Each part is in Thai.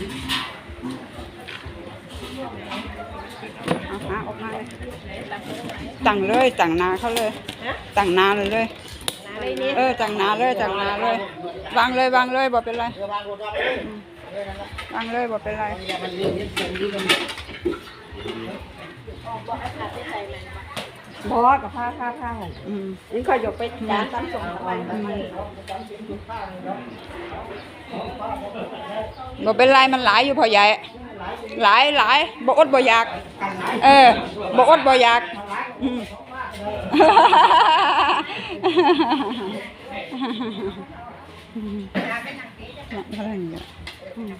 เอาหาออกมาเลยตั้งเลยตั้งนาเขาเลยตั้งนาเลยเลยอะไรนี่เออตั้งนาเลยตั้งนาเลยวางเลยวางเลยบ่เป็นไรอืมวางเลยบ่เป็นไรบอกับผ้าผ้าผ้าอืมนี่ค่อยยกไปจานตามส่งไป บ่เป็นไรมันหลายอยู่พอใหญ่หลายหลายบ่อดบ่อยาก เออบ่อดบ่อยากอืมอะไรเนี่ยอืม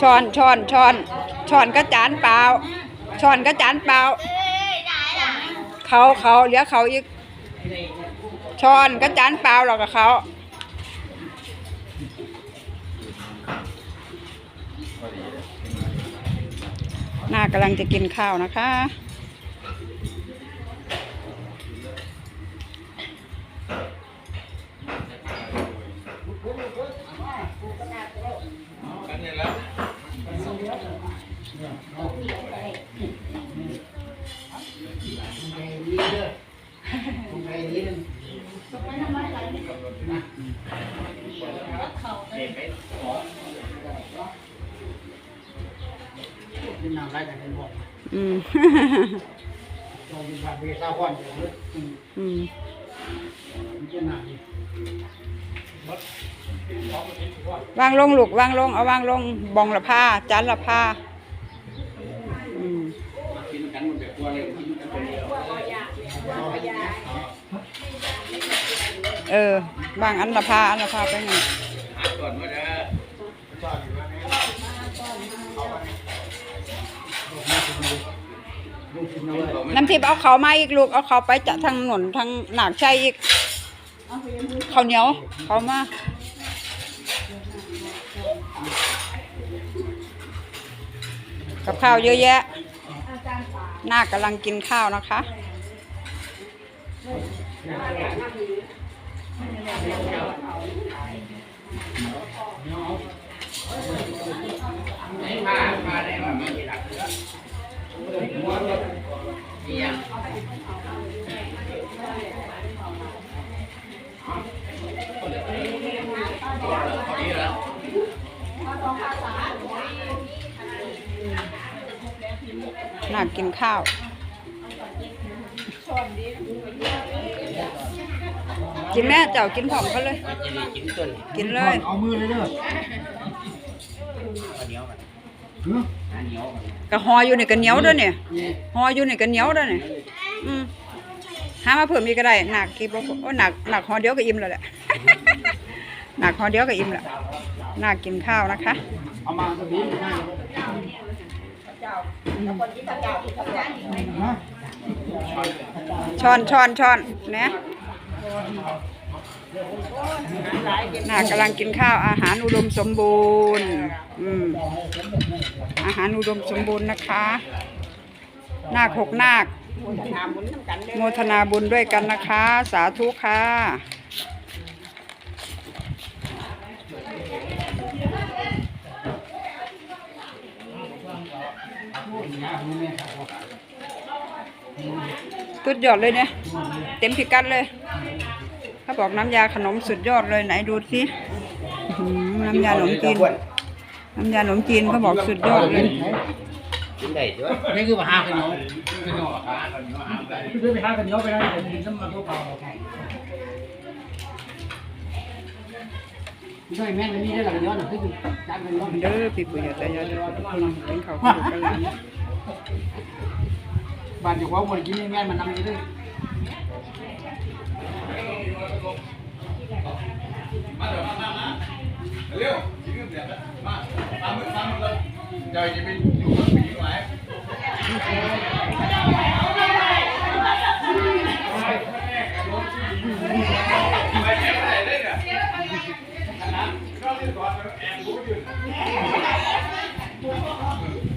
ช้อนช้อนช้อนช้อนก็จานเปล่า ช้อนก็จานเปล่าเขาเขาเหลือเขาอีกช้อนก็จานเปล่าหรอกกับเขาหน้ากำลังจะกินข้าวนะคะ กินน้ำได้แต่เป็นบ อกอืมเราเป็นแบบเบซ่าควันอยู่เลยอืมอืมกินน้ำนี่วางลงลูกวางลงเอาวางลงบองละผ้าจานละผ้า เออวางอันละผ้าอันละผ้าไปไงก่อนว่าจะลูกกินเอาไว้น้ำทิพย์เอาเขามาอีกลูกเอาเขาไปจะทางหนนทางหนักชัยอีกข้าวเหนียวเขามากับข้าวเยอะแยะหน้ากำลังกินข้าวนะคะ น่ากินข้าว กินแม่เจ้ากินผอมเขาเลยกินต้นกินเลย เอามือเลยเด้อเหนียวกันเหนียวกันกะหออยู่ในกระเหนียวด้วยเนี่ยหออยู่ในกระเหนียวด้วยเนี่ยอืมหามาเพิ่มอีกก็ได้หนักกี่บ่โอ้หนักหนักหอเดียวก็อิ่มแล้วแหละ หนักหอเดียวก็อิ่มแล้วน่ากินข้าวนะคะ เอามาตรงนี้นะช้อนช้อนช้อนนะ น่ากำลังกินข้าวอาหารอุดมสมบูรณ์อืมอาหารอุดมสมบูรณ์นะคะนาคหกนาคมมุนน้ำกันเด้อโมทนาบุญด้วยกันนะคะ สาธุค่ะสุดยอดเลยเนี่ย เต็มพิกัดเลย เขาบอกน้ำยาขนมสุดยอดเลยไหนดูสิอื้อหือน้ำยาขนมจีน น้ำยาขนมจีนเขาบอกสุดยอดเลย กินได้ด้วยนี่คือมาหากันเหนียวกันเหนียวหากันเหนียวหากันคือไปหากันเหนียวไปได้แต่กินน้ำมันพวกเราใช่แม่ไม่มีได้หลังย้อนหรอกคือจานเป็นย้อนเด้อปีปุยแต่ยาเด้อคุณเป็นเขาวเขากันแล้ว บ้านอยู่ว่าวันกินแม่มันนำอยู่ ด้วยเร็วยืมเดียวมาตามมือตามมือเลยเดี๋ยวจะไปอยู่กับผีไหมไปแข่งอะไรเล่นอะก็เล่นก่อนแอนบูยืน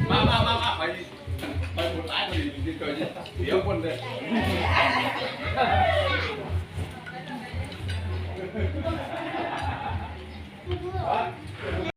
มามามามาไปไปหมดหลายคนเดี๋ยวคนเลย あっ!